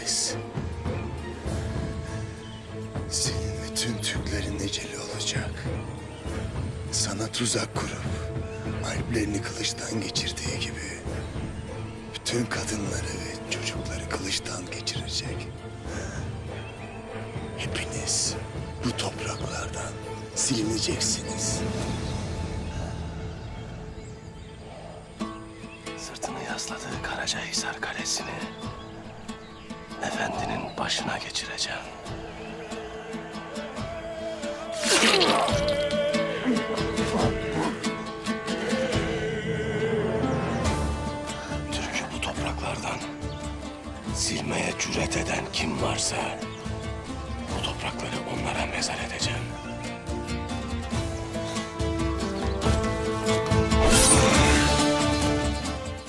Melis. Senin ve Türklerin eceli olacak. Sana tuzak kurup alplerini kılıçtan geçirdiği gibi bütün kadınları ve çocukları kılıçtan geçirecek. Hepiniz bu topraklardan silineceksiniz. Sırtını yasladığı Karacahisar Kalesi'ni başına geçireceğim. Türk'ü bu topraklardan silmeye cüret eden kim varsa bu toprakları onlara mezar